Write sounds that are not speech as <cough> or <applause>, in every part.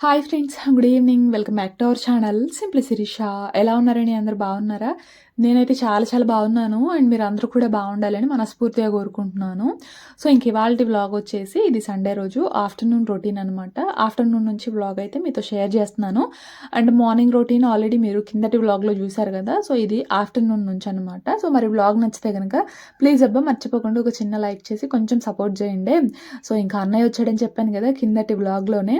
Hi friends good evening welcome back to our channel simply Sirisha ఎలా ఉన్నారని అందరు బాగున్నారా నేనైతే చాలా చాలా బాగున్నాను. అండ్ మీరు అందరూ కూడా బాగుండాలని మనస్ఫూర్తిగా కోరుకుంటున్నాను. సో ఇంక ఇవాళ వ్లాగ్ వచ్చేసి ఇది సండే రోజు ఆఫ్టర్నూన్ రొటీన్ అనమాట ఆఫ్టర్నూన్ నుంచి వ్లాగ్ అయితే మీతో షేర్ చేస్తున్నాను. అండ్ మార్నింగ్ రొటీన్ ఆల్రెడీ మీరు కిందటి వ్లాగ్లో చూసారు కదా సో ఇది ఆఫ్టర్నూన్ నుంచి అనమాట సో మరి వ్లాగ్ నచ్చితే కనుక ప్లీజ్ అబ్బా మర్చిపోకుండా ఒక చిన్న లైక్ చేసి కొంచెం సపోర్ట్ చేయండి. సో ఇంకా అన్నయ్య వచ్చాడని చెప్పాను కదా కిందటి వ్లాగ్లోనే.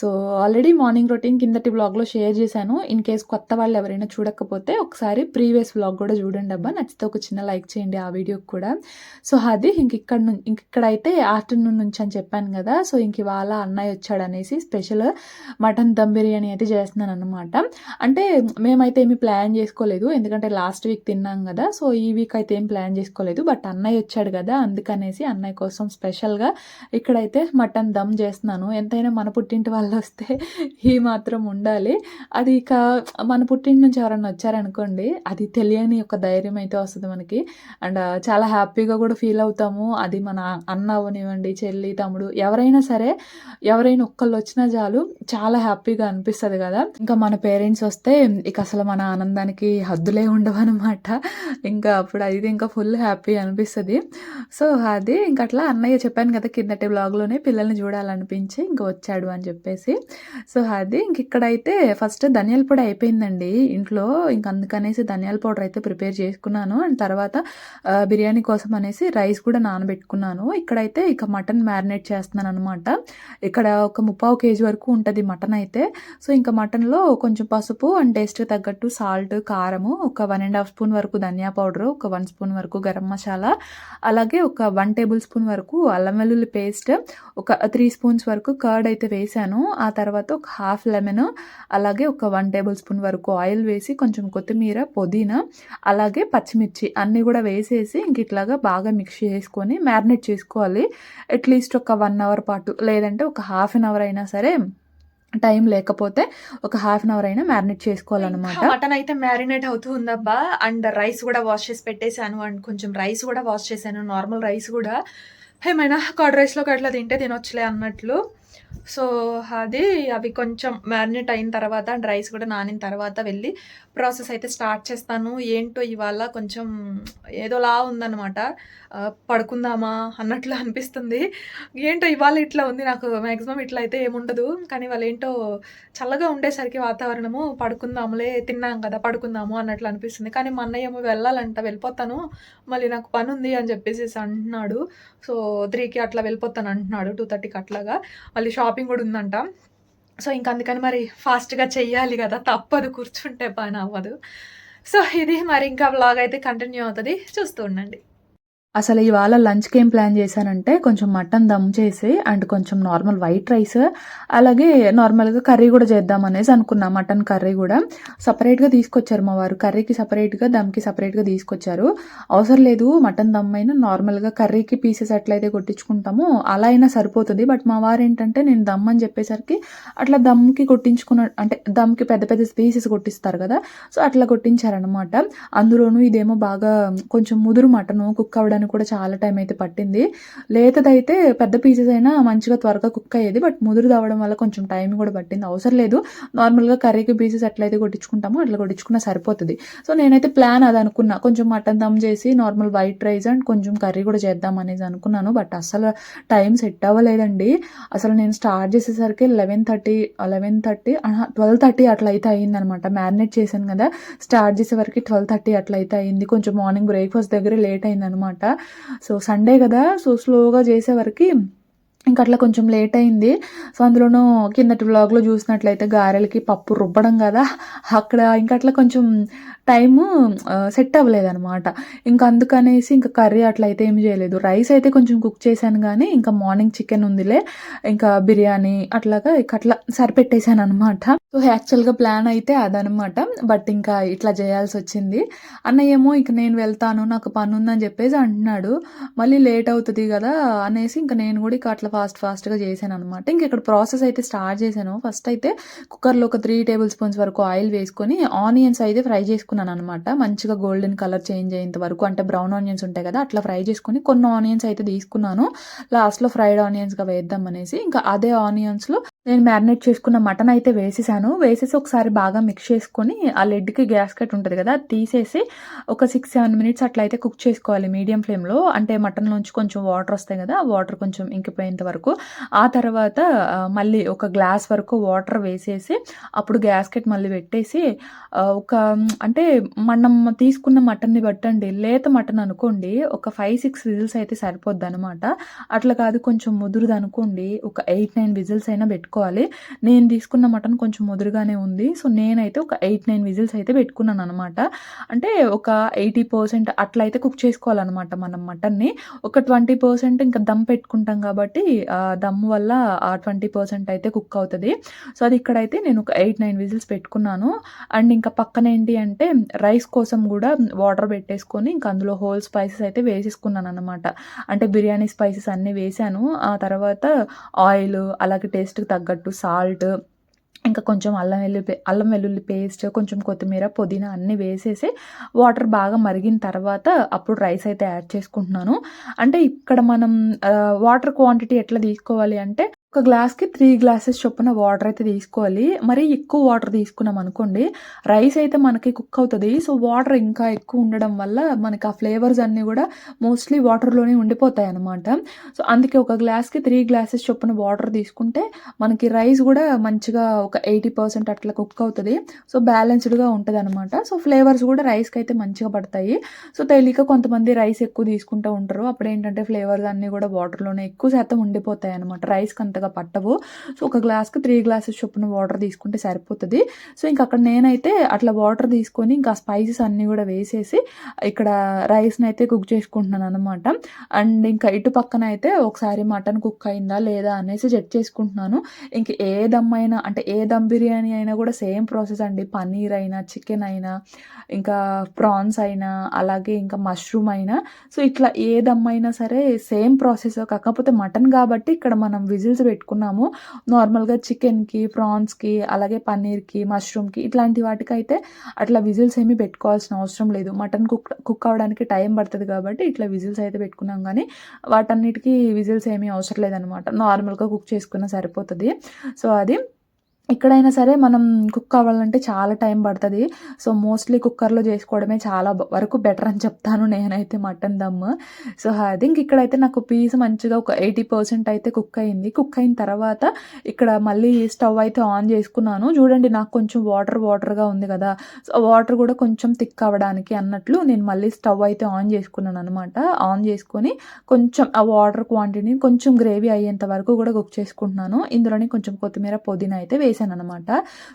సో ఆల్రెడీ మార్నింగ్ రొటీన్ కిందటి వ్లాగ్లో షేర్ చేశాను. ఇన్ కేస్ కొత్త వాళ్ళు ఎవరైనా చూడకపోతే ఒకసారి ప్రీవియస్ బ్లాగ్ కూడా చూడండి అబ్బా. నచ్చితే ఒక చిన్న లైక్ చేయండి ఆ వీడియోకి కూడా. సో అది ఇంక ఇక్కడ నుంచి ఇంక ఇక్కడైతే ఆఫ్టర్నూన్ నుంచి అని చెప్పాను కదా. సో ఇంక ఇవాళ అన్నయ్య వచ్చాడు అనేసి స్పెషల్ మటన్ దమ్ బిర్యానీ అయితే చేస్తున్నాను అనమాట అంటే మేమైతే ఏమి ప్లాన్ చేసుకోలేదు. ఎందుకంటే లాస్ట్ వీక్ తిన్నాం కదా. సో ఈ వీక్ అయితే ఏం ప్లాన్ చేసుకోలేదు. బట్ అన్నయ్య వచ్చాడు కదా. అందుకనేసి అన్నయ్య కోసం స్పెషల్గా ఇక్కడైతే మటన్ దమ్ చేస్తున్నాను. ఎంతైనా మన పుట్టింటి వాళ్ళు వస్తే ఈ మాత్రం ఉండాలి. అది ఇక మన పుట్టింటి నుంచి ఎవరైనా వచ్చారనుకోండి అది తెలియని ఒక ధైర్యం అయితే వస్తుంది మనకి. అండ్ చాలా హ్యాపీగా కూడా ఫీల్ అవుతాము. అది మన అన్న అవనివ్వండి చెల్లి తమ్ముడు ఎవరైనా సరే ఎవరైనా ఒక్కళ్ళు వచ్చినా చాలు చాలా హ్యాపీగా అనిపిస్తుంది కదా. ఇంకా మన పేరెంట్స్ వస్తే ఇక అసలు మన ఆనందానికి హద్దులే ఉండవన్నమాట. ఇంకా అప్పుడు అయితే ఇంకా ఫుల్ హ్యాపీ అనిపిస్తుంది. సో అది ఇంకా అట్లా అన్నయ్య చెప్పాను కదా కిందటి బ్లాగ్లోనే పిల్లల్ని చూడాలనిపించి ఇంకా వచ్చాడు అని చెప్పేసి. సో అది ఇంక ఇక్కడైతే ఫస్ట్ ధనియాల పొడి అయిపోయిందండి ఇంట్లో. ఇంక అందుకనేసి ధనియాల పొడి పౌడర్ అయితే ప్రిపేర్ చేసుకున్నాను. అండ్ తర్వాత బిర్యానీ కోసం అనేసి రైస్ కూడా నానబెట్టుకున్నాను. ఇక్కడైతే ఇక మటన్ మ్యారినేట్ చేస్తున్నాను అనమాట ఇక్కడ ఒక ముప్పావు కేజీ వరకు ఉంటుంది మటన్ అయితే. సో ఇంకా మటన్లో కొంచెం పసుపు అండ్ టేస్ట్ తగ్గట్టు సాల్ట్ కారము ఒక వన్ అండ్ హాఫ్ స్పూన్ వరకు ధనియా పౌడర్ ఒక వన్ స్పూన్ వరకు గరం మసాలా అలాగే ఒక వన్ టేబుల్ స్పూన్ వరకు అల్లం వెల్లుల్లి పేస్ట్ ఒక త్రీ స్పూన్స్ వరకు కర్డ్ అయితే వేసాను. ఆ తర్వాత ఒక హాఫ్ లెమన్ అలాగే ఒక వన్ టేబుల్ స్పూన్ వరకు ఆయిల్ వేసి కొంచెం కొత్తిమీర పుదీనా అలాగే పచ్చిమిర్చి అన్నీ కూడా వేసేసి ఇంక ఇట్లాగా బాగా మిక్స్ చేసుకొని మ్యారినేట్ చేసుకోవాలి. అట్లీస్ట్ ఒక వన్ అవర్ పాటు లేదంటే ఒక హాఫ్ అన్ అవర్ అయినా సరే టైం లేకపోతే ఒక హాఫ్ అన్ అవర్ అయినా మ్యారినేట్ చేసుకోవాలన్నమాట. మటన్ అయితే మ్యారినేట్ అవుతూ ఉందబ్బా. అండ్ రైస్ కూడా వాష్ చేసి పెట్టేశాను. అండ్ కొంచెం రైస్ కూడా వాష్ చేశాను. నార్మల్ రైస్ కూడా. ఏమైనా కర్డ్ రైస్లోకి అట్లా తింటే తినొచ్చులే అన్నట్లు. సో అది అవి కొంచెం మ్యారినేట్ అయిన తర్వాత అండ్ రైస్ కూడా నానిన తర్వాత వెళ్ళి ప్రాసెస్ అయితే స్టార్ట్ చేస్తాను. ఏంటో ఇవాళ కొంచెం ఏదోలా ఉందన్నమాట. పడుకుందామా అన్నట్లు అనిపిస్తుంది. ఏంటో ఇవాళ ఇట్లా ఉంది. నాకు మ్యాక్సిమం ఇట్లా అయితే ఏముండదు. కానీ వాళ్ళు ఏంటో చల్లగా ఉండేసరికి వాతావరణము పడుకుందాములే తిన్నాం కదా పడుకుందాము అన్నట్లు అనిపిస్తుంది. కానీ మా అన్నయ్య ఏమో వెళ్ళాలంట వెళ్ళిపోతాను. మళ్ళీ నాకు పని ఉంది అని చెప్పేసి అంటున్నాడు. సో త్రీకి అట్లా వెళ్ళిపోతాను అంటున్నాడు టూ థర్టీకి అట్లాగా. మళ్ళీ షాపింగ్ కూడా ఉందంట. సో ఇంక అందుకని మరి ఫాస్ట్గా చెయ్యాలి కదా. తప్పదు కూర్చుంటే పని అవ్వదు. సో ఇది మరి ఇంకా బ్లాగ్ అయితే కంటిన్యూ అవుతుంది. చూస్తూ ఉండండి. అసలు ఇవాళ లంచ్కి ఏం ప్లాన్ చేశానంటే కొంచెం మటన్ దమ్ చేసి అండ్ కొంచెం నార్మల్ వైట్ రైస్ అలాగే నార్మల్గా కర్రీ కూడా చేద్దాం అనేసి అనుకున్నా మటన్ కర్రీ కూడా. సపరేట్గా తీసుకొచ్చారు మా వారు. కర్రీకి సపరేట్గా దమ్కి సపరేట్గా తీసుకొచ్చారు. అవసరం లేదు మటన్ దమ్ అయినా నార్మల్గా కర్రీకి పీసెస్ ఎట్లయితే కొట్టించుకుంటామో అలా అయినా సరిపోతుంది. బట్ మా వారు ఏంటంటే నేను దమ్ అని చెప్పేసరికి అట్లా దమ్కి కొట్టించుకున్న అంటే దమ్కి పెద్ద పెద్ద పీసెస్ కొట్టిస్తారు కదా సో అట్లా కొట్టించారనమాట అందులోనూ ఇదేమో బాగా కొంచెం ముదురు మటను కుక్ అవ్వడానికి కూడా చాలా టైం అయితే పట్టింది. లేతదైతే పెద్ద పీసెస్ అయినా మంచిగా త్వరగా కుక్ అయ్యేది బట్ ముదురు అవ్వడం వల్ల కొంచెం టైం కూడా పట్టింది. అవసరం లేదు. నార్మల్గా కర్రీకి పీసెస్ ఎట్లయితే కొట్టించుకుంటామో అట్లా కొట్టించుకున్నా సరిపోతుంది. సో నేనైతే ప్లాన్ అది అనుకున్నా. కొంచెం మటన్ దమ్ చేసి నార్మల్ వైట్ రైస్ అండ్ కొంచెం కర్రీ కూడా చేద్దాం అనేది అనుకున్నాను. బట్ అసలు టైం సెట్ అవ్వలేదండి. అసలు నేను స్టార్ట్ చేసేసరికి eleven thirty eleven thirty twelve thirty అట్లా అయితే అయిందనమాట. మ్యారినేట్ చేశాను కదా. స్టార్ట్ చేసేవరకు ట్వెల్వ్ థర్టీ అట్లా అయితే అయింది. కొంచెం మార్నింగ్ బ్రేక్ఫాస్ట్ దగ్గర లేట్ అయిందనమాట. సో సండే కదా. సో స్లోగా చేసేవరకు ఇంకా అట్లా కొంచెం లేట్ అయింది. సో అందులోనూ కిందటి వ్లాగ్లో చూసినట్లయితే గారెలకి పప్పు రుబ్బడం కదా. అక్కడ ఇంకా అట్లా కొంచెం టైము సెట్ అవ్వలేదనమాట ఇంకా అందుకనేసి ఇంకా కర్రీ అట్లా అయితే ఏమి చేయలేదు. రైస్ అయితే కొంచెం కుక్ చేశాను కానీ ఇంకా మార్నింగ్ చికెన్ ఉందిలే. ఇంకా బిర్యానీ అట్లాగా ఇక అట్లా సరిపెట్టేశాను అనమాట సో యాక్చువల్గా ప్లాన్ అయితే అదనమాట బట్ ఇంకా ఇట్లా చేయాల్సి వచ్చింది. అన్నయ్య ఏమో ఇక నేను వెళ్తాను నాకు పని ఉందని చెప్పేసి అంటున్నాడు. మళ్ళీ లేట్ అవుతుంది కదా అనేసి ఇంకా నేను కూడా ఇక అట్లా ఫాస్ట్ ఫాస్ట్గా చేశాను అనమాట ఇంక ఇక్కడ ప్రాసెస్ అయితే స్టార్ట్ చేశాను. ఫస్ట్ అయితే కుక్కర్లో ఒక త్రీ టేబుల్ స్పూన్స్ వరకు ఆయిల్ వేసుకొని ఆనియన్స్ అయితే ఫ్రై పెట్టుకున్నాను అనమాట మంచిగా గోల్డెన్ కలర్ చేంజ్ అయ్యేంత వరకు అంటే బ్రౌన్ ఆనియన్స్ ఉంటాయి కదా అట్లా ఫ్రై చేసుకొని కొన్ని ఆనియన్స్ అయితే తీసుకున్నాను. లాస్ట్లో ఫ్రైడ్ ఆనియన్స్గా వేద్దాం అనేసి ఇంకా అదే ఆనియన్స్లో నేను మ్యారినేట్ చేసుకున్న మటన్ అయితే వేసేసాను. వేసేసి ఒకసారి బాగా మిక్స్ చేసుకొని, ఆ లిడ్‌కి గ్యాస్కెట్ ఉంటుంది కదా! అది తీసేసి ఒక 6, 7 మినిట్స్ అట్లా అయితే కుక్ చేసుకోవాలి మీడియం ఫ్లేమ్‌లో. అంటే మటన్‌లోంచి కొంచెం వాటర్ వస్తాయి కదా! వాటర్ కొంచెం ఇంకిపోయేంత వరకు. ఆ తర్వాత మళ్ళీ ఒక గ్లాస్ వరకు వాటర్ వేసేసి, అప్పుడు గ్యాస్కెట్ మళ్ళీ పెట్టేసి ఒక అంటే మనం తీసుకున్న మటన్‌ని బట్టండి. లేత మటన్ అనుకోండి ఒక 5, 6 విజిల్స్ అయితే సరిపోద్దనమాట. అట్లా కాదు కొంచెం ముదురుదనుకోండి ఒక 8, 9 విజిల్స్ అయినా పెట్టుకోవాలి. నేను తీసుకున్న మటన్ కొంచెం ముదురుగానే ఉంది. సో, నేనైతే ఒక 8, 9 విజిల్స్ అయితే పెట్టుకున్నాను అనమాట అంటే ఒక 80% అట్లా అయితే కుక్ చేసుకోవాలనమాట మనం మటన్‌ని. ఒక 20% ఇంకా దమ్ పెట్టుకుంటాం కాబట్టి దమ్ వల్ల ఆ 20% అయితే కుక్ అవుతుంది సో, అది ఇక్కడైతే నేను ఒక 8, 9 విజిల్స్ పెట్టుకున్నాను. అండ్ ఇంకా పక్కన ఏంటి అంటే రైస్ కోసం కూడా వాటర్ పెట్టేసుకొని ఇంకా అందులో హోల్ స్పైసెస్ అయితే వేసేసుకున్నాను అనమాట అంటే బిర్యానీ స్పైసెస్ అన్నీ వేశాను. ఆ తర్వాత ఆయిల్ అలాగే టేస్ట్‌కి తగ్గట్టు సాల్ట్ ఇంకా కొంచెం అల్లం వెల్లుల్లి అల్లం వెల్లుల్లి పేస్ట్, కొంచెం కొత్తిమీర, పుదీనా అన్నీ వేసేసి వాటర్ బాగా మరిగిన తర్వాత అప్పుడు రైస్ అయితే యాడ్ చేసుకుంటున్నాను. అంటే ఇక్కడ మనం వాటర్ క్వాంటిటీ ఎట్లా తీసుకోవాలి అంటే ఒక గ్లాస్‌కి త్రీ గ్లాసెస్ చొప్పున వాటర్ అయితే తీసుకోవాలి. మరీ ఎక్కువ వాటర్ తీసుకున్నాం అనుకోండి రైస్ అయితే మనకి కుక్ అవుతుంది సో, వాటర్ ఇంకా ఎక్కువ ఉండడం వల్ల మనకి ఆ ఫ్లేవర్స్ అన్నీ కూడా మోస్ట్‌లీ వాటర్‌లోనే ఉండిపోతాయన్నమాట. సో, అందుకే ఒక గ్లాస్‌కి త్రీ గ్లాసెస్ చొప్పున వాటర్ తీసుకుంటే మనకి రైస్ కూడా మంచిగా ఒక 80% అట్లా కుక్ అవుతుంది సో, బ్యాలెన్స్‌డ్‌గా ఉంటదనమాట. సో, ఫ్లేవర్స్ కూడా రైస్కి అయితే మంచిగా పడతాయి. సో, తెలియక కొంతమంది రైస్ ఎక్కువ తీసుకుంటూ ఉంటారు. అప్పుడు ఏంటంటే ఫ్లేవర్స్ అన్నీ కూడా వాటర్‌లోనే ఎక్కువ శాతం ఉండిపోతాయి అన్నమాట రైస్ రైస్‌కి అంతగా పట్టవు. సో, ఒక గ్లాస్‌కి త్రీ గ్లాసెస్ చొప్పున వాటర్ తీసుకుంటే సరిపోతుంది సో, ఇంక అక్కడ నేనైతే అట్లా వాటర్ తీసుకొని ఇంకా స్పైసెస్ అన్నీ కూడా వేసేసి ఇక్కడ రైస్ని అయితే కుక్ చేసుకుంటున్నాను అనమాట అండ్ ఇంకా ఇటు పక్కన అయితే ఒకసారి మటన్ కుక్ అయిందా లేదా అనేసి చెక్ చేసుకుంటున్నాను. ఇంక ఏ దమ్ అయినా అంటే ఏ దమ్ బిర్యానీ అయినా కూడా సేమ్ ప్రాసెస్ అండి. పన్నీర్ అయినా, చికెన్ అయినా, ఇంకా ప్రాన్స్ అయినా, అలాగే ఇంకా మష్రూమ్ అయినా సో, ఇట్లా ఏ దమ్ అయినా సరే సేమ్ ప్రాసెస్. కాకపోతే మటన్ కాబట్టి ఇక్కడ మనం విజిల్స్ పెట్టుకున్నాము. నార్మల్‌గా చికెన్‌కి, ప్రాన్స్‌కి అలాగే పన్నీర్‌కి, మష్రూమ్‌కి ఇట్లాంటి వాటికైతే అట్లా విజిల్స్ ఏమి పెట్టుకోవాల్సిన అవసరం లేదు. మటన్ కుక్ కుక్ అవ్వడానికి టైం పడుతుంది కాబట్టి ఇట్లా విజిల్స్ అయితే పెట్టుకున్నాం కానీ వాటన్నిటికి విజిల్స్ ఏమీ అవసరం లేదనమాట. నార్మల్‌గా కుక్ చేసుకున్న సరిపోతుంది సో, అది ఎక్కడైనా సరే మనం కుక్ అవ్వాలంటే చాలా టైం పడుతుంది సో, మోస్ట్‌లీ కుక్కర్‌లో చేసుకోవడమే చాలా వరకు బెటర్ అని చెప్తాను నేనైతే mutton dum. So, I think ఇక్కడైతే నాకు పీస్ మంచిగా ఒక 80% అయితే కుక్ అయింది. కుక్ అయిన తర్వాత ఇక్కడ మళ్ళీ స్టవ్ అయితే ఆన్ చేసుకున్నాను. చూడండి నాకు కొంచెం వాటర్ వాటర్‌గా ఉంది కదా సో, వాటర్ కూడా కొంచెం థిక్ అవ్వడానికి అన్నట్లు నేను మళ్ళీ స్టవ్ అయితే ఆన్ చేసుకున్నాను అనమాట ఆన్ చేసుకొని కొంచెం ఆ వాటర్ క్వాంటిటీని కొంచెం గ్రేవీ అయ్యేంత వరకు కూడా కుక్ చేసుకుంటున్నాను. ఇందులోనే కొంచెం కొత్తిమీర, పుదీనా అయితే వేసాను అనమాట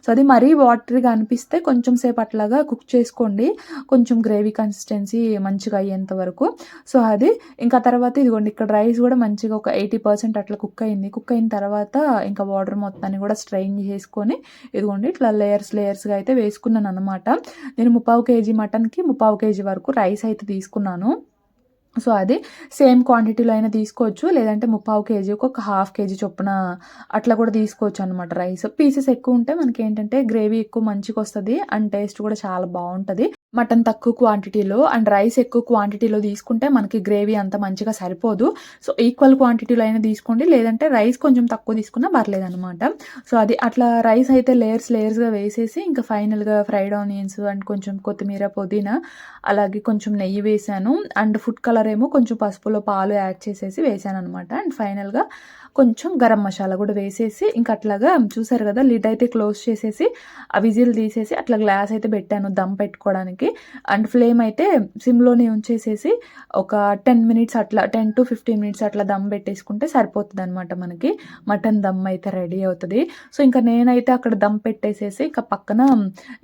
సో, అది మరీ వాటరీగా అనిపిస్తే కొంచెం సేపు అట్లాగా కుక్ చేసుకోండి. కొంచెం గ్రేవీ కన్సిస్టెన్సీ మంచిగా అయ్యేంత వరకు. సో, అది ఇంకా తర్వాత ఇదిగోండి ఇక్కడ రైస్ కూడా మంచిగా ఒక 80% అట్లా కుక్ అయింది. కుక్ అయిన తర్వాత ఇంకా వాటర్ మొత్తాన్ని కూడా స్ట్రెయిన్ చేసుకొని ఇదిగోండి ఇట్లా లేయర్స్ లేయర్స్‌గా అయితే వేసుకున్నాను అనమాట నేను ముప్పావు కేజీ మటన్‌కి ముప్పావు కేజీ వరకు రైస్ అయితే తీసుకున్నాను. సో, అది సేమ్ క్వాంటిటీలో అయినా తీసుకోవచ్చు. లేదంటే ముప్పావు కేజీ ఒక హాఫ్ కేజీ చొప్పున అట్లా కూడా తీసుకోవచ్చు అనమాట రైస్. పీసెస్ ఎక్కువ ఉంటే మనకి ఏంటంటే గ్రేవీ ఎక్కువ మంచిగొస్తది. అండ్ టేస్ట్ కూడా చాలా బాగుంటుంది మటన్ తక్కువ క్వాంటిటీలో అండ్ రైస్ ఎక్కువ క్వాంటిటీలో తీసుకుంటే మనకి గ్రేవీ అంత మంచిగా సరిపోదు. సో, ఈక్వల్ క్వాంటిటీలో అయినా తీసుకోండి. లేదంటే రైస్ కొంచెం తక్కువ తీసుకున్నా పర్లేదనమాట. సో, అది అట్లా రైస్ అయితే లేయర్స్ లేయర్స్‌గా వేసేసి ఇంకా ఫైనల్‌గా ఫ్రైడ్ ఆనియన్స్ అండ్ కొంచెం కొత్తిమీర, పుదీనా అలాగే కొంచెం నెయ్యి వేశాను. అండ్ ఫుడ్ కలర్ ఏమో కొంచెం పసుపులో పాలు యాడ్ చేసేసి వేశాననమాట. అండ్ ఫైనల్‌గా కొంచెం గరం మసాలా కూడా వేసేసి ఇంకా అట్లాగా చూసారు కదా లిడ్ అయితే క్లోజ్ చేసేసి ఆ విజిల్ తీసేసి అట్లా గ్లాస్ అయితే పెట్టాను దమ్ పెట్టుకోవడానికి. అండ్ ఫ్లేమ్ అయితే సిమ్‌లోనే ఉంచేసేసి ఒక 10 మినిట్స్ అట్లా 10-15 మినిట్స్ అట్లా దమ్ పెట్టేసుకుంటే సరిపోతుంది అనమాట మనకి. మటన్ దమ్ అయితే రెడీ అవుతుంది సో, ఇంకా నేనైతే అక్కడ దమ్ పెట్టేసేసి ఇంకా పక్కన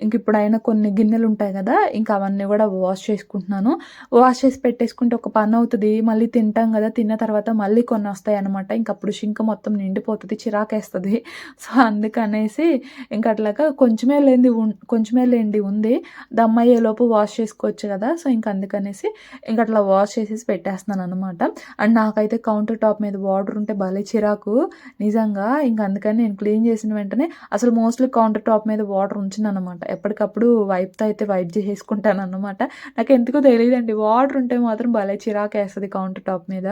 ఇంక ఇప్పుడైనా కొన్ని గిన్నెలు ఉంటాయి కదా ఇంకా అవన్నీ కూడా వాష్ చేసుకుంటున్నాను. వాష్ చేసి పెట్టేసుకుంటే ఒక పని అవుతుంది మళ్ళీ తింటాం కదా తిన్న తర్వాత మళ్ళీ కొన్ని వస్తాయనమాట ఇంకప్పుడు షింక్ మొత్తం నిండిపోతుంది చిరాకేస్తుంది సో, అందుకనేసి ఇంక అట్లాగా కొంచెమే లేని కొంచెమే లేండి ఉంది. దమ్ అయ్యేలోపు వాష్ చేసుకోవచ్చు కదా సో, ఇంక అందుకనేసి ఇంక అట్లా వాష్ చేసేసి పెట్టేస్తున్నాను అనమాట అండ్ నాకైతే కౌంటర్ టాప్ మీద వాటర్ ఉంటే భలే చిరాకు. నిజంగా ఇంక అందుకని నేను క్లీన్ చేసిన వెంటనే అసలు మోస్ట్‌లీ కౌంటర్ టాప్ మీద వాటర్ ఉంచననమాట. ఎప్పటికప్పుడు వైప్‌తో అయితే వైప్ చేసేసుకుంటాను అనమాట నాకు ఎందుకో తెలియదండి వాటర్ ఉంటే మాత్రం భలే చిరాకేస్తుంది కౌంటర్ టాప్ మీద.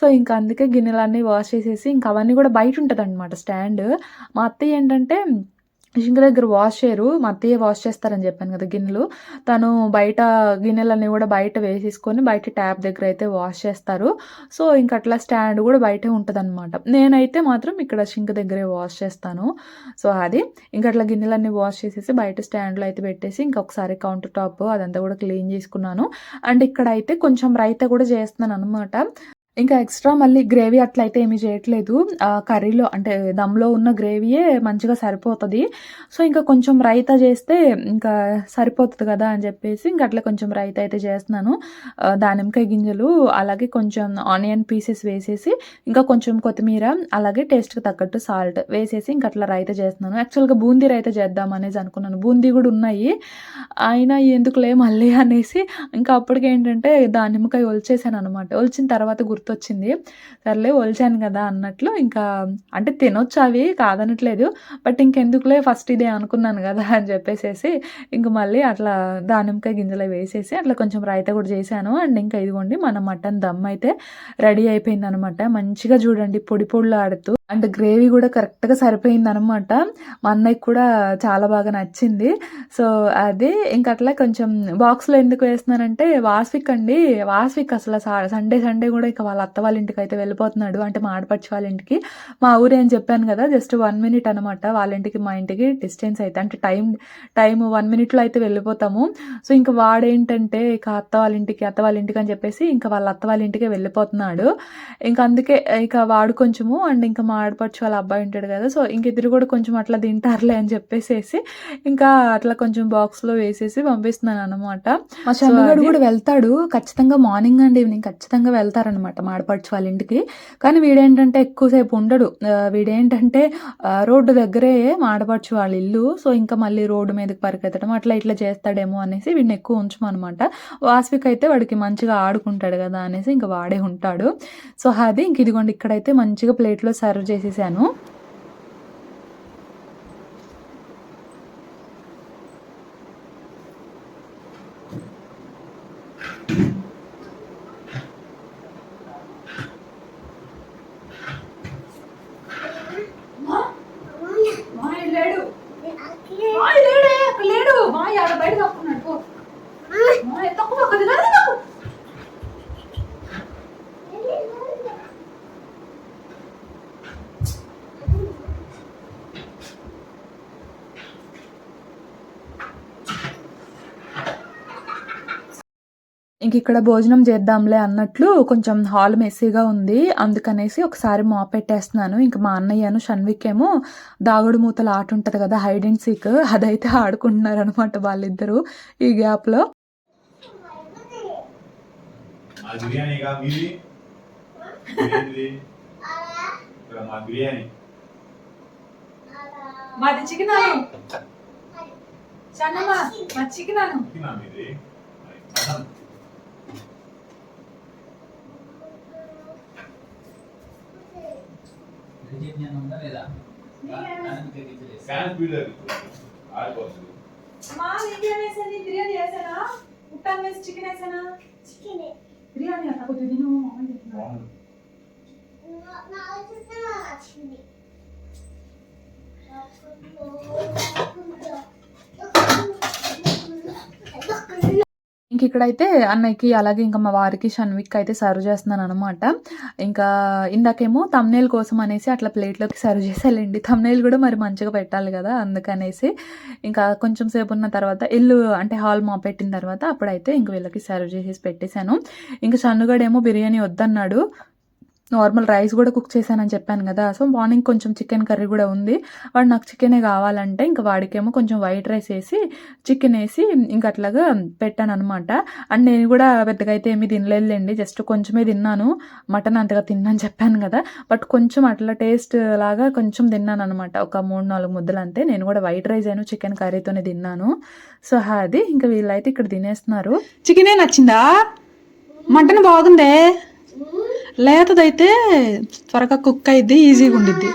సో, ఇంక అందుకే గిన్నెలన్నీ వాష్ చేసేసి పెట్టేసేసి ఇంకా అవన్నీ కూడా బయట ఉంటుంది అనమాట స్టాండ్. మా అత్తయ్య ఏంటంటే షింక్ దగ్గర వాష్ చేయరు. మా అత్తయ్య వాష్ చేస్తారని చెప్పాను కదా గిన్నెలు. తను బయట గిన్నెలన్నీ కూడా బయట వేసేసుకొని బయట ట్యాప్ దగ్గర అయితే వాష్ చేస్తారు. సో ఇంక అట్లా స్టాండ్ కూడా బయటే ఉంటుంది అనమాట నేనైతే మాత్రం ఇక్కడ సింక్ దగ్గరే వాష్ చేస్తాను. సో అది. ఇంక అట్లా గిన్నెలన్నీ వాష్ చేసేసి బయట స్టాండ్లో అయితే పెట్టేసి ఇంకొకసారి కౌంటర్ టాప్ అదంతా కూడా క్లీన్ చేసుకున్నాను. అండ్ ఇక్కడ అయితే కొంచెం రైత కూడా చేస్తున్నాను అనమాట ఇంకా ఎక్స్ట్రా మళ్ళీ గ్రేవీ అట్లయితే ఏమీ చేయట్లేదు. కర్రీలో అంటే దమ్లో ఉన్న గ్రేవీయే మంచిగా సరిపోతుంది. సో ఇంకా కొంచెం రైతా చేస్తే ఇంకా సరిపోతుంది కదా అని చెప్పేసి ఇంకా అట్లా కొంచెం రైతా అయితే చేస్తున్నాను. దానిమ్మకాయ గింజలు అలాగే కొంచెం ఆనియన్ పీసెస్ వేసేసి ఇంకా కొంచెం కొత్తిమీర అలాగే టేస్ట్కి తగ్గట్టు సాల్ట్ వేసేసి ఇంకా అట్లా రైతా చేస్తున్నాను. యాక్చువల్గా బూందీ రైతా చేద్దాం అనేసి అనుకున్నాను. బూందీ కూడా ఉన్నాయి. అయినా ఎందుకులే మళ్ళీ అనేసి ఇంకా అప్పటికేంటంటే దానిమ్మకాయ ఒలిచేసాను అనమాట ఒలిచిన తర్వాత గుర్తొచ్చింది. సర్లే ఒలిచాను కదా అన్నట్లు ఇంకా అంటే తినొచ్చు అవి కాదనట్లేదు. బట్ ఇంకెందుకులే ఫస్ట్ ఇదే అనుకున్నాను కదా అని చెప్పేసేసి ఇంక మళ్ళీ అట్లా దానిమ్మకాయ గింజలు వేసేసి అట్లా కొంచెం రైత కూడా చేశాను. అండ్ ఇంకా ఇదిగోండి మన మటన్ దమ్ అయితే రెడీ అయిపోయింది అనమాట మంచిగా చూడండి పొడి పొడులు ఆడుతూ అండ్ గ్రేవీ కూడా కరెక్ట్గా సరిపోయింది అనమాట మా అన్నయ్యకి కూడా చాలా బాగా నచ్చింది. సో అది ఇంకా అట్లా కొంచెం బాక్స్లో ఎందుకు వేస్తున్నానంటే వాస్విక్ అండి వాస్విక్ అసలు సా- సండే సండే కూడా ఇక వాళ్ళ అత్త వాళ్ళ ఇంటికి అయితే వెళ్ళిపోతున్నాడు. అంటే మా ఆడపడిచి వాళ్ళ ఇంటికి. మా ఊరే అని చెప్పాను కదా జస్ట్ వన్ మినిట్ అనమాట వాళ్ళ ఇంటికి మా ఇంటికి డిస్టెన్స్ అయితే అంటే టైం టైం వన్ మినిట్లో అయితే వెళ్ళిపోతాము. సో ఇంకా వాడేంటంటే ఇక అత్త వాళ్ళ ఇంటికి అత్త వాళ్ళ ఇంటికి అని చెప్పేసి ఇంకా వాళ్ళ అత్త వాళ్ళ ఇంటికి వెళ్ళిపోతున్నాడు. ఇంకా అందుకే ఇక వాడు కొంచెము అండ్ ఇంకా మా ఆడపడుచు వాళ్ళ అబ్బాయి ఉంటాడు కదా సో ఇంక ఇద్దరు కూడా కొంచెం అట్లా తింటారులే అని చెప్పేసేసి ఇంకా అట్లా కొంచెం బాక్స్లో వేసేసి పంపిస్తున్నాను అనమాట మా చన్నగాడు కూడా వెళ్తాడు ఖచ్చితంగా మార్నింగ్ అండ్ ఈవినింగ్ ఖచ్చితంగా వెళ్తారనమాట మా ఆడపడుచు వాళ్ళ ఇంటికి. కానీ వీడేంటంటే ఎక్కువసేపు ఉండడు. వీడేంటంటే రోడ్డు దగ్గరే మా ఆడపడుచు వాళ్ళ ఇల్లు సో ఇంకా మళ్ళీ రోడ్డు మీదకి పరిగెత్తడం అట్లా ఇట్లా చేస్తాడేమో అనేసి వీడిని ఎక్కువ ఉంచమనమాట వాస్విక్ అయితే వాడికి మంచిగా ఆడుకుంటాడు కదా అనేసి ఇంకా వాడే ఉంటాడు. సో అది ఇంక ఇదిగోండి ఇక్కడైతే మంచిగా ప్లేట్లో సర్వ్ చేసేసాను లేడు లేడే అక్కడ లేడు మా ఆడ బయట తక్కున్నాడు పో మా తక్కువ అక్కడ తక్కువ ఇంక ఇక్కడ భోజనం చేద్దాంలే అన్నట్లు కొంచెం హాల్ మెస్సీగా ఉంది. అందుకనేసి ఒకసారి మాప్ పెట్టేస్తున్నాను. ఇంక మా అన్నయ్యను షణ్విక్ ఏమో దాగుడు మూతల ఆట ఉంటుంది కదా హైడ్ అండ్ సీక్ అదైతే ఆడుకుంటున్నారు అనమాట వాళ్ళిద్దరూ ఈ గ్యాప్లో మీది బిర్యానీ మాది? చికెన్ చికెన్ తిన్నా మీది మటన్ రిజిజ్ఞానం ఉందా లేదా. ఫ్యాన్ స్పీడ్ ఆడిపోతుంది మా బిర్యానీ వేసాను బిర్యానీ వేసానా ఉట్టాన్ వేసి చికెన్ వేసానా బిర్యానీ తిను మామయ్య తింటున్నాడు. బాగుంది ఇంక ఇక్కడైతే అన్నయ్యకి అలాగే ఇంకా మా వారికి షణ్విక్ అయితే సర్వ్ చేస్తున్నాను అనమాట ఇంకా ఇందాకేమో తమ్నేల్ కోసం అనేసి అట్లా ప్లేట్లోకి సర్వ్ చేసేయాలండి తమ్నేల్ కూడా మరి మంచిగా పెట్టాలి కదా అందుకనేసి. ఇంకా కొంచెం సేపు ఉన్న తర్వాత ఇల్లు అంటే హాల్ మా పెట్టిన తర్వాత అప్పుడైతే ఇంక వీళ్ళకి సర్వ్ చేసేసి పెట్టేశాను. ఇంకా షన్నుగాడేమో బిర్యానీ వద్దన్నాడు. నార్మల్ రైస్ కూడా కుక్ చేశానని చెప్పాను కదా సో మార్నింగ్ కొంచెం చికెన్ కర్రీ కూడా ఉంది. వాడు నాకు చికెనే కావాలంటే ఇంకా వాడికేమో కొంచెం వైట్ రైస్ వేసి చికెన్ వేసి ఇంకా అట్లాగా పెట్టాను అనమాట అండ్ నేను కూడా పెద్దగా అయితే ఏమీ తినలేదులేండి జస్ట్ కొంచెమే తిన్నాను. మటన్ అంతగా తిన్నాను చెప్పాను కదా బట్ కొంచెం అట్లా టేస్ట్ లాగా కొంచెం తిన్నాను అనమాట ఒక మూడు నాలుగు ముద్దలు అంతే నేను కూడా వైట్ రైస్ అయినా చికెన్ కర్రీతోనే తిన్నాను. సో అది ఇంకా వీళ్ళైతే ఇక్కడ తినేస్తున్నారు. చికెనే నచ్చిందా? మటన్ బాగుందే? లేతదైతే త్వరగా కుక్ అయింది ఈజీగా ఉండిద్ది.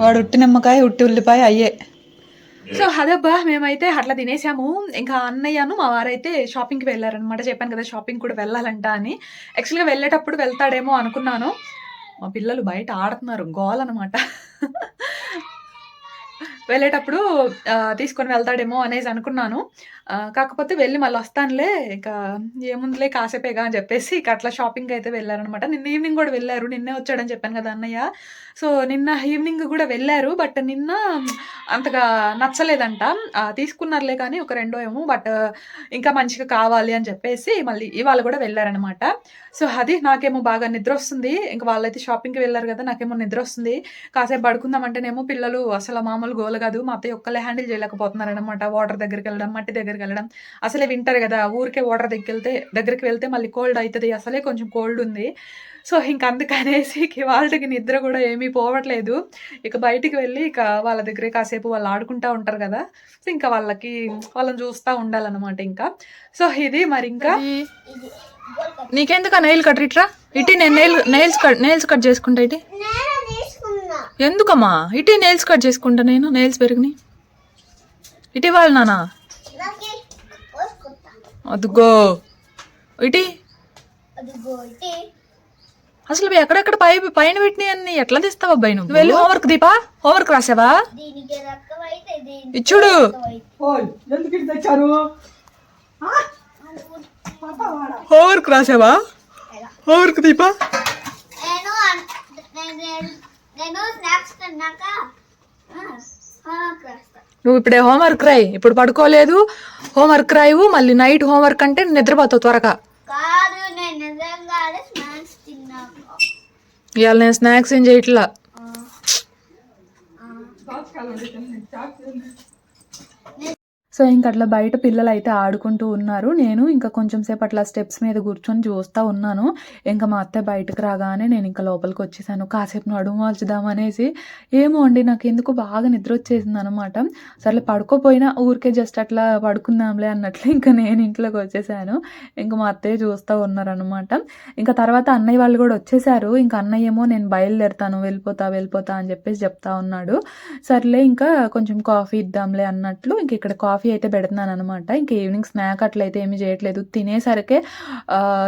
వాడు. ఉట్టి నిమ్మకాయ ఉట్టి ఉల్లిపాయ అయ్యే. సో అదబ్బా మేమైతే అట్లా తినేసాము. ఇంకా అన్నయ్యను మా వారైతే షాపింగ్కి వెళ్ళారనమాట చెప్పాను కదా షాపింగ్ కూడా వెళ్ళాలంట అని. యాక్చువల్గా వెళ్ళేటప్పుడు వెళ్తాడేమో అనుకున్నాను. మా పిల్లలు బయట ఆడుతున్నారు గోల్ అనమాట వెళ్ళేటప్పుడు తీసుకొని వెళ్తాడేమో అనేసి అనుకున్నాను. కాకపోతే వెళ్ళి మళ్ళీ వస్తానులే ఇంకా ఏముందిలే కాసేపేగా అని చెప్పేసి ఇక అట్లా షాపింగ్ అయితే వెళ్ళారనమాట. నిన్న ఈవినింగ్ కూడా వెళ్ళారు నిన్నే వచ్చాడని చెప్పాను కదా అన్నయ్య. సో నిన్న ఈవినింగ్ కూడా వెళ్ళారు బట్ నిన్న అంతగా నచ్చలేదంట. తీసుకున్నారులే కానీ ఒక రెండో ఏమో బట్ ఇంకా మంచిగా కావాలి అని చెప్పేసి మళ్ళీ ఇవాళ కూడా వెళ్ళారనమాట. సో అది నాకేమో బాగా నిద్ర వస్తుంది. ఇంకా వాళ్ళైతే షాపింగ్కి వెళ్ళారు కదా నాకేమో నిద్ర వస్తుంది. కాసేపు పడుకుందామంటేనేమో పిల్లలు అసలు మామూలు గోల కాదు మా అత్తయ్య ఒక్కలే హ్యాండిల్ చేయలేకపోతున్నారు అనమాట వాటర్ దగ్గరికి వెళ్ళడం మట్టి దగ్గరికి వెళ్ళడం. అసలే వింటర్ కదా ఊరికే వాటర్ దగ్గరికి వెళ్తే దగ్గరికి వెళ్తే మళ్ళీ కోల్డ్ అవుతుంది అసలే కొంచెం కోల్డ్ ఉంది. సో ఇంక అందుకనేసి వాళ్ళకి నిద్ర కూడా ఏమీ పోవట్లేదు. ఇక బయటికి వెళ్ళి ఇక వాళ్ళ దగ్గరే కాసేపు వాళ్ళు ఆడుకుంటా ఉంటారు కదా. సో ఇంకా వాళ్ళకి వాళ్ళని చూస్తూ ఉండాలన్నమాట ఇంకా. సో ఇది మరి ఇంకా. నీకెందుకు నెయిల్ కట్ ఇట్రా. ఇటీ నేను nail nails cut nails cut చేసుకుంటా ఇటీ. ఎందుకమ్మా? ఇటీ నెయిల్స్ కట్ చేసుకుంటా నేను నెయిల్స్ పెరిగినాయి. ఇటీ వాళ్ళు నానా అదుగో. ఇటీ. అసలు ఎక్కడెక్కడ పై పైన పెట్టినాయి అన్ని? ఎట్లా తీస్తావా అబ్బాయి నువ్వు? వెళ్ళి హోంవర్క్ దీపా? హోంవర్క్ రాసావా? ఇచ్చుడు హోంవర్క్ రాసావా? హోంవర్క్ దీపా? నువ్వు ఇప్పుడే హోంవర్క్ రాయి. ఇప్పుడు పడుకోలేదు. హోంవర్క్ రాయవు. మళ్ళీ నైట్ హోంవర్క్ అంటే నిద్రపోతావు త్వరగా. కాదు నేను నిజంగానే స్నాక్స్ తిన్నాక. ఇవాళ నేను స్నాక్స్ ఏం చేయట్లా? సో ఇంక అట్లా బయట పిల్లలు అయితే ఆడుకుంటూ ఉన్నారు. నేను ఇంకా కొంచెం సేపు అట్లా స్టెప్స్ మీద కూర్చొని చూస్తూ ఉన్నాను. ఇంకా మా అత్త బయటకు రాగానే నేను ఇంకా లోపలికి వచ్చేసాను. కాసేపు నడుము వాల్చుదామనేసి ఏమో అండి నాకు ఎందుకు బాగా నిద్ర వచ్చేసింది అనమాట సర్లే పడుకోపోయినా ఊరికే జస్ట్ అట్లా పడుకుందాంలే అన్నట్లు ఇంకా నేను ఇంట్లోకి వచ్చేసాను. ఇంకా మా అత్తయ్య చూస్తూ ఉన్నారనమాట ఇంకా తర్వాత అన్నయ్య వాళ్ళు కూడా వచ్చేసారు. ఇంకా అన్నయ్య ఏమో నేను బయలుదేరుతాను వెళ్ళిపోతా వెళ్ళిపోతా అని చెప్పేసి చెప్తా ఉన్నాడు. సర్లే ఇంకా కొంచెం కాఫీ ఇద్దాంలే అన్నట్లు ఇంక ఇక్కడ కాఫీ అయితే పెడుతున్నాను అనమాట ఇంకా ఈవినింగ్ స్నాక్ అట్లయితే ఏమీ చేయట్లేదు. తినేసరికే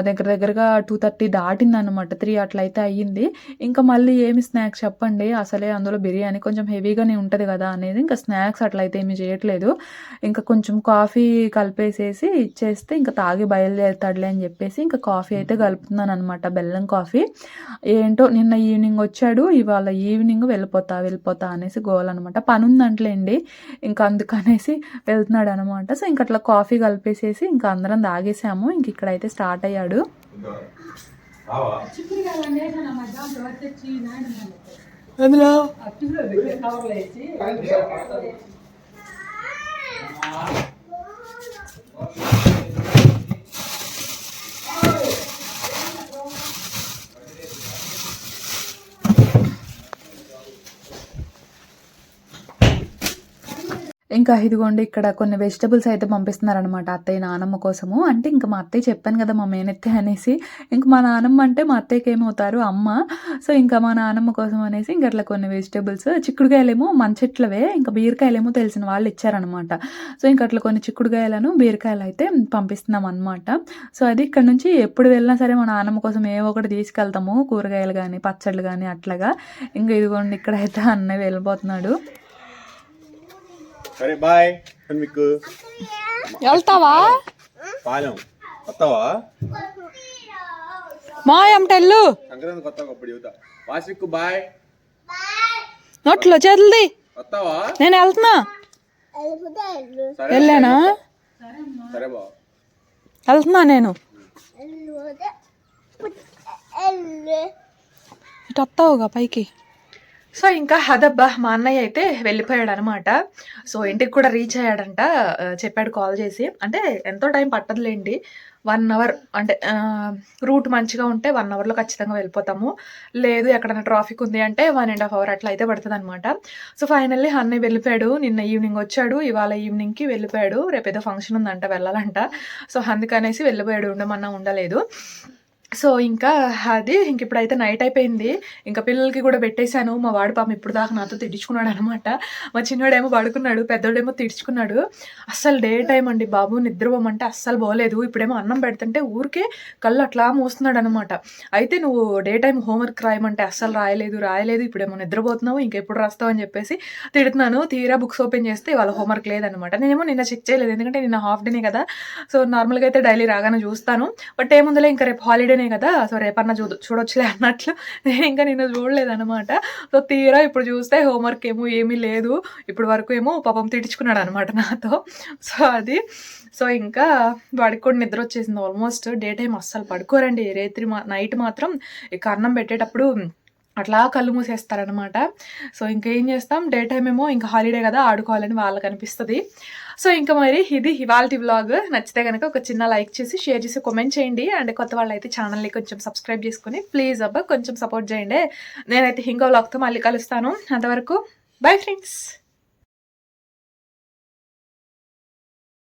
దగ్గర దగ్గరగా టూ థర్టీ దాటింది అనమాట త్రీ అట్లయితే అయ్యింది. ఇంకా మళ్ళీ ఏమి స్నాక్స్ చెప్పండి. అసలే అందులో బిర్యానీ కొంచెం హెవీగానే ఉంటుంది కదా అనేది ఇంకా స్నాక్స్ అట్లయితే ఏమీ చేయట్లేదు. ఇంకా కొంచెం కాఫీ కలిపేసేసి ఇచ్చేస్తే ఇంకా తాగి బయలుదేరుతాడులే అని చెప్పేసి ఇంకా కాఫీ అయితే కలుపుతున్నాను అనమాట బెల్లం కాఫీ ఏంటో నిన్న ఈవినింగ్ వచ్చాడు. ఇవాళ ఈవినింగ్ వెళ్ళిపోతా వెళ్ళిపోతా అనేసి గోల్ అనమాట పని ఉందంట్లేండి ఇంకా అందుకనేసి వెళ్తున్నాడు అనమాట సో ఇంక అట్లా కాఫీ కలిపేసేసి ఇంకా అందరం తాగేసాము. ఇంక ఇక్కడైతే స్టార్ట్ అయ్యాడు. ఇంకా ఇదిగోండి ఇక్కడ కొన్ని వెజిటబుల్స్ అయితే పంపిస్తున్నారనమాట అత్తయ్య నానమ్మ కోసము. అంటే ఇంకా మా అత్తయ్య చెప్పాను కదా మా మేనత్తే అనేసి ఇంకా మా నానమ్మ అంటే మా అత్తయ్యకి ఏమవుతారు అమ్మ. సో ఇంకా మా నానమ్మ కోసం అనేసి ఇంకా అట్లా కొన్ని వెజిటబుల్స్ చిక్కుడుకాయలేమో మంచెట్లవే ఇంకా బీరకాయలేమో తెలిసిన వాళ్ళు ఇచ్చారనమాట సో ఇంకా అట్లా కొన్ని చిక్కుడుకాయలను బీరకాయలు అయితే పంపిస్తున్నాం అనమాట సో అది ఇక్కడ నుంచి ఎప్పుడు వెళ్ళినా సరే మా నానమ్మ కోసం ఏవో ఒకటి తీసుకెళ్తాము కూరగాయలు కానీ పచ్చళ్ళు కానీ అట్లాగా. ఇంకా ఇదిగోండి ఇక్కడైతే అన్నయ్య వెళ్ళిపోతున్నాడు. సరే బాయ్. మీకు. వెళ్తావా? పాలెం. వస్తావా మా ఎంటెల్లు సంక్రాంతి కొత్త అప్పుడు చెబుతా వాసిక్కు బాయ్. నోట్లో చేతులది. వస్తావా నేను వెళ్తున్నా. సరే వెళ్ళానా? సరే బా వెళ్తున్నా నేను. ఇటు వస్తావుగా పైకి. సో ఇంకా అదబ్బా మా అన్నయ్య అయితే వెళ్ళిపోయాడు అనమాట సో ఇంటికి కూడా రీచ్ అయ్యాడంట. చెప్పాడు కాల్ చేసి. అంటే ఎంతో టైం పట్టదులేండి. వన్ అవర్ అంటే రూట్ మంచిగా ఉంటే వన్ అవర్లో ఖచ్చితంగా వెళ్ళిపోతాము. లేదు ఎక్కడైనా ట్రాఫిక్ ఉంది అంటే వన్ అండ్ హాఫ్ అవర్ అట్లా అయితే పడుతుంది అనమాట సో ఫైనల్లీ అన్నయ్య వెళ్ళిపోయాడు. నిన్న ఈవినింగ్ వచ్చాడు. ఇవాళ ఈవినింగ్కి వెళ్ళిపోయాడు. రేపు ఏదో ఫంక్షన్ ఉందంట వెళ్ళాలంట. సో అందుకనేసి వెళ్ళిపోయాడు. ఉండమన్నా ఉండలేదు. సో ఇంకా అది ఇంక ఇప్పుడైతే నైట్ అయిపోయింది. ఇంకా పిల్లలకి కూడా పెట్టేశాను. మా వాడి పాపం ఇప్పుడు దాకా నాతో తిట్టించుకున్నాడు అనమాట మా చిన్నోడేమో పడుకున్నాడు పెద్దోడేమో తిట్టించుకున్నాడు. అస్సలు డే టైం అండి బాబు నిద్రపోమంటే అస్సలు పోలేదు. ఇప్పుడేమో అన్నం పెడుతుంటే ఊరికే కళ్ళు అట్లా మూస్తున్నాడు అనమాట అయితే నువ్వు డే టైం హోంవర్క్ రాయమంటే అస్సలు రాయలేదు రాయలేదు. ఇప్పుడేమో నిద్రపోతున్నావు ఇంకెప్పుడు రాస్తావు అని చెప్పేసి తిడుతున్నాను. తీరా బుక్స్ ఓపెన్ చేస్తే వాళ్ళ హోంవర్క్ లేదనమాట నేనేమో నిన్న చెక్ చేయలేదు. ఎందుకంటే నిన్న హాఫ్ డేనే కదా. సో నార్మల్గా అయితే డైలీ రాగానే చూస్తాను. బట్ ఏముందిలే ఇంకా రేపు హాలిడేనే కదా? సో రేపన్నా చూ చూడొచ్చులే అన్నట్లు. నేను <laughs> ఇంకా నిన్న చూడలేదనమాట సో తీరా ఇప్పుడు చూస్తే హోంవర్క్ ఏమో ఏమీ లేదు. ఇప్పుడు వరకు ఏమో పాపం తిట్టించుకున్నాడు అనమాట నాతో. <laughs> సో అది. సో ఇంకా వాడికి కూడా నిద్ర వచ్చేసింది ఆల్మోస్ట్. డే టైం అస్సలు పడుకోరండి. రాత్రి మా నైట్ మాత్రం ఇక అన్నం పెట్టేటప్పుడు అట్లా కళ్ళు మూసేస్తారనమాట సో ఇంకేం చేస్తాం? డే టైం ఏమో ఇంకా హాలిడే కదా ఆడుకోవాలని వాళ్ళకి అనిపిస్తుంది. సో ఇంకా మరి ఇది ఇవాళ వ్లాగ్ నచ్చితే కనుక ఒక చిన్న లైక్ చేసి షేర్ చేసి కామెంట్ చేయండి. అండ్ కొత్త వాళ్ళు అయితే ఛానల్ని కొంచెం సబ్స్క్రైబ్ చేసుకొని ప్లీజ్ అబ్బా కొంచెం సపోర్ట్ చేయండి. నేనైతే ఇంకో వ్లాగ్తో మళ్ళీ కలుస్తాను. అంతవరకు బై ఫ్రెండ్స్